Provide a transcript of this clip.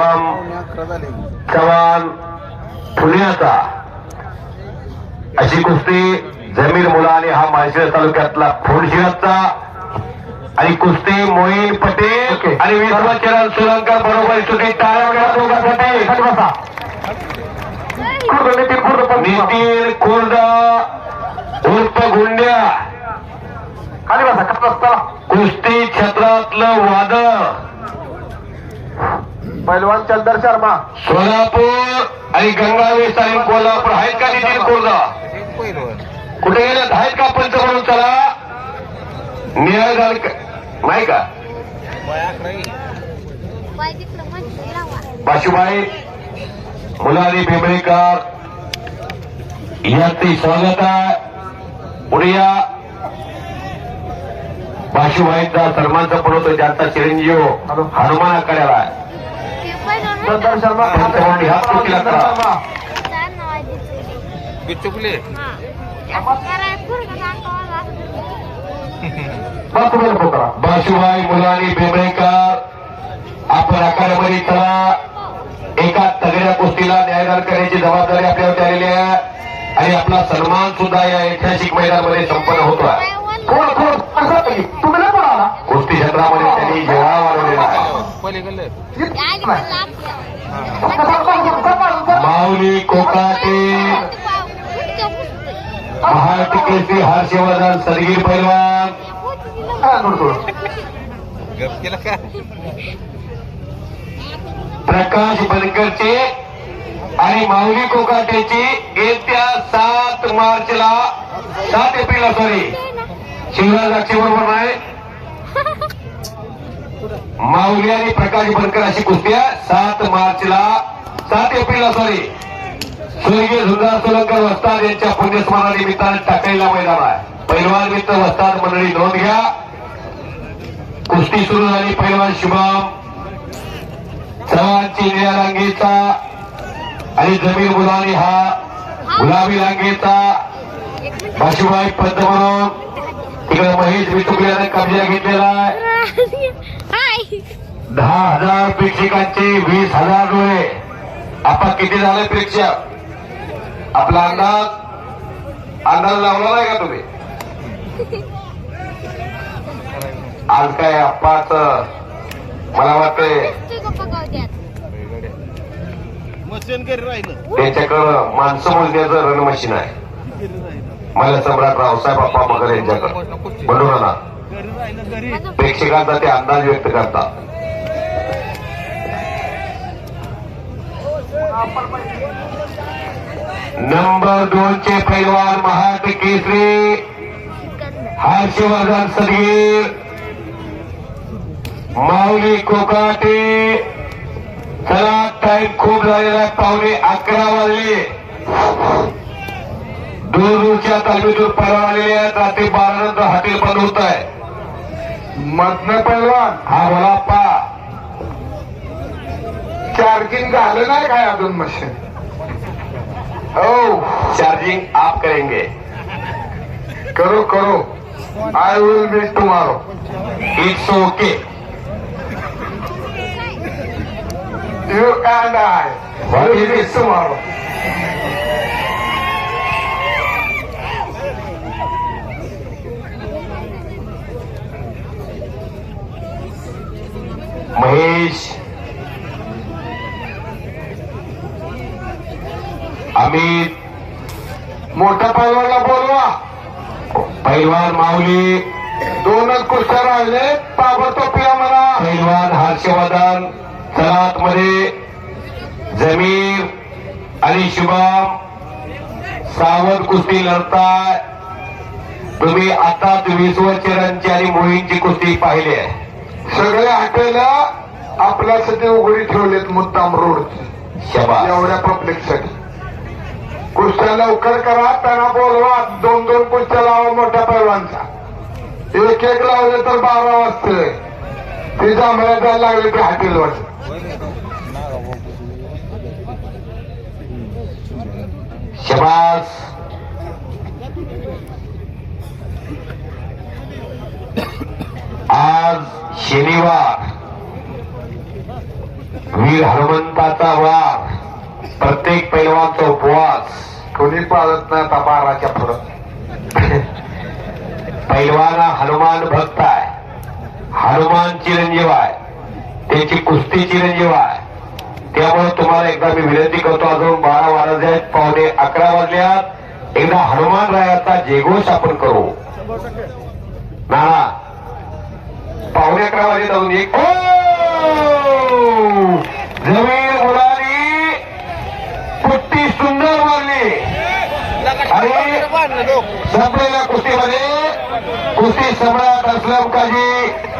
शुभम चव्हाण पुण्याचा. अशी कुस्ती जमीर मुलानी हा माळशिरस तालुक्यातला फोडशिरसचा आणि कुस्ती मोईन पटेल आणि विश्वचरण सुलंकर बरोबर सुटी टाळ्या नितीन खुर्द उर्फ गुंड्या. खाली बसा कुस्ती क्षेत्रातलं वादळ. पैलवान चंदर शर्मा। सोलापूर आणि गंगावेस आणि कोल्हापूर आहेत का नितीन खुर्द कुठे गेल्यात आहेत का पंच म्हणून? चला. निळा झालं नाही का? बाशुबाई मुलानी बेंबळेकर यांचे स्वागत आहे. पुढे या. बाशुबाईंचा सन्मानचा पण होतो ज्यांचा चिरंजीव हनुमान आकड्याला आहे चंदर शर्मा चुकले बाशुबाई मुलानी बेंबळेकर आपण आखाड्यामध्ये चला एका तगड्या कुस्तीला न्यायदान करण्याची जबाबदारी आपल्यावर आलेली आहे. आणि आपला सन्मान सुद्धा या ऐतिहासिक मैदानामध्ये संपन्न कोण आला कुस्ती क्षेत्रामध्ये त्यांनी जेव्हा वाढवलेला आहे. माऊली कोकाटे. महाटिकेचे हर्षवर्धन सदगीर पैलवान. प्रकाश बनकरचे आणि माऊली कोकाटेची येत्या सात मार्चला सात एप्रिलला सॉरी शिवराज अक्षय बरोबर नाही. माऊली आणि प्रकाश बनकर अशी कुस्ती आहे. सात मार्चला सात एप्रिलला सॉरी स्वर्गीय सुंदर सोलंकर वस्ताद यांच्या पुण्यस्मरणानिमित्ताने टाकलेला मैदान आहे. पैलवान मित्र वस्ताद मंडळी नोंद घ्या. कुस्ती सुरू झाली पैलवान शुभम. चव्हाणची निळ्या रांगेचा आणि जमीन मुलानी हा गुलाबी रांगेचा बाशुबाई पंत म्हणून. तिकडे महेश विटुकल्याने कब्जा घेतलेला आहे. दहा हजार प्रेक्षकांचे वीस हजार डोळे. आपण किती झाले प्रेक्षक? आपला अंदाज? अंदाज लावला नाही का तुम्ही? आज काय आप्पाच? मला वाटतंय मशीन त्यांच्याकडं माणसं मोजण्याचं रणमशीन आहे. मला सम्राट रावसाहेब बाप्पा मगर यांच्याकडं. राहिलं घरी. प्रेक्षकांचा ते अंदाज व्यक्त करतात. नंबर दोनचे पैलवान महाट केसरी हर्षवर्धन सदगीर माऊली कोकाटे चला टाईम खूप झालेला आहे पावणे अकरा वाजले. दूर दूरच्या तालमीतून परवा आलेले आहेत रात्री बारा नंतर हॉटेल बंद होत आहे. मधन पैलवान हा बोला पा. चार्जिंग झालं नाही काय अजून मशीन? हो. चार्जिंग आप करेंगे. करो करो. I will meet tomorrow it's okay you and I will meet tomorrow Mahesh. Amit मोठ्या पैलवानला बोलवा. पैलवान माऊली दोनच कुस्त्या राहिले. ताबडतोब या म्हणा. पैलवान हर्षवर्धन सलात मध्ये जमीर आणि शुभम. सावध कुस्ती लढताय. तुम्ही आता वीसवर चरणची आणि मुलींची कुस्ती पाहिली आहे. सगळे हॉटेल आपल्यासाठी उघडी ठेवलेत मुद्दाम रोडची. शबा एवढ्या पब्लिकसाठी. कुस्त्या लवकर करा त्यांना बोलवा. दोन दोन कुस्त्या लावा मोठ्या पैलवानचा. एक एक लावले तर बारा वाजते. ती जांभळ्या जायला लागली ते हॉटेलवर शबास. आज शनिवार. वीर हनुमंताचा वार. प्रत्येक पैलवानचा उपवास कोणी पाळत ना तपाराच्या पुढं. पैलवान हनुमान भक्त आहे. हनुमान चिरंजीव आहे. त्याची कुस्ती चिरंजीव आहे. त्यामुळे तुम्हाला एकदा मी विनंती करतो अजून बारा वाजले आहेत पावणे अकरा वाजल्यात एकदा हनुमान रायाचा जयघोष आपण करू. नाना पावणे अकरा वाजले अजून एक. हो! संपलेल्या कुस्तीमध्ये कुस्ती सम्राट असलम काजी